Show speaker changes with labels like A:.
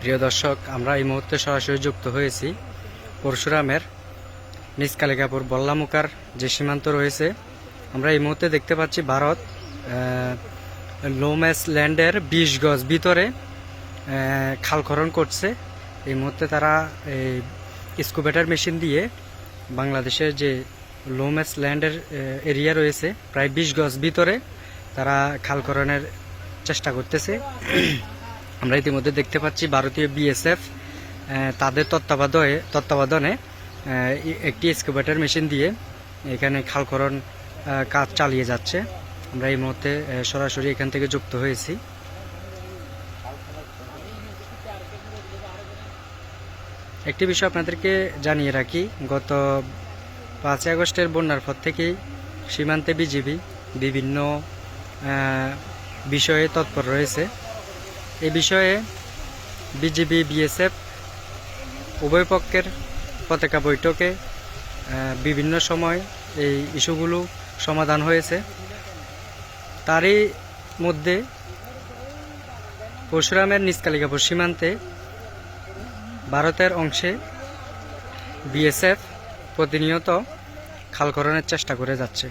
A: প্রিয় দর্শক, আমরা এই মুহূর্তে সরাসরি যুক্ত হয়েছি পরশুরামের নিজ কালিকাপুর বল্লামুকার যে সীমান্ত রয়েছে। আমরা এই মুহূর্তে দেখতে পাচ্ছি ভারত লোম্যাস ল্যান্ডের বিশ গজ ভিতরে খাল খালখরণ করছে। এই মুহূর্তে তারা এই স্কুবেটার মেশিন দিয়ে বাংলাদেশের যে লোম্যাস ল্যান্ডের এরিয়া রয়েছে, প্রায় বিশ গজ ভিতরে তারা খাল খালখরণের চেষ্টা করতেছে। আমরা ইতিমধ্যে দেখতে পাচ্ছি ভারতীয় বিএসএফ তাদের তত্ত্বাবধানে তত্ত্বাবধানে একটি এক্সকাভেটর মেশিন দিয়ে এখানে খালখরণ আহ, কাজ চালিয়ে যাচ্ছে। আমরা এই মুহূর্তে সরাসরি এখান থেকে যুক্ত হয়েছি। একটি বিষয় আপনাদেরকে জানিয়ে রাখি গত পাঁচই আগস্টের বন্যার পর থেকেই সীমান্তে বিজিবি বিভিন্ন বিষয়ে তৎপর রয়েছে। এই বিষয়ে বিজিবি বিএসএফ উভয় পক্ষের পতাকা বৈঠকে বিভিন্ন সময় এই ইস্যুগুলো সমাধান হয়েছে। তারই মধ্যে পরশুরামের নিষ্কালিকাপুর সীমান্তে ভারতের অংশে বিএসএফ প্রতিনিয়ত খালকরণের চেষ্টা করে যাচ্ছে।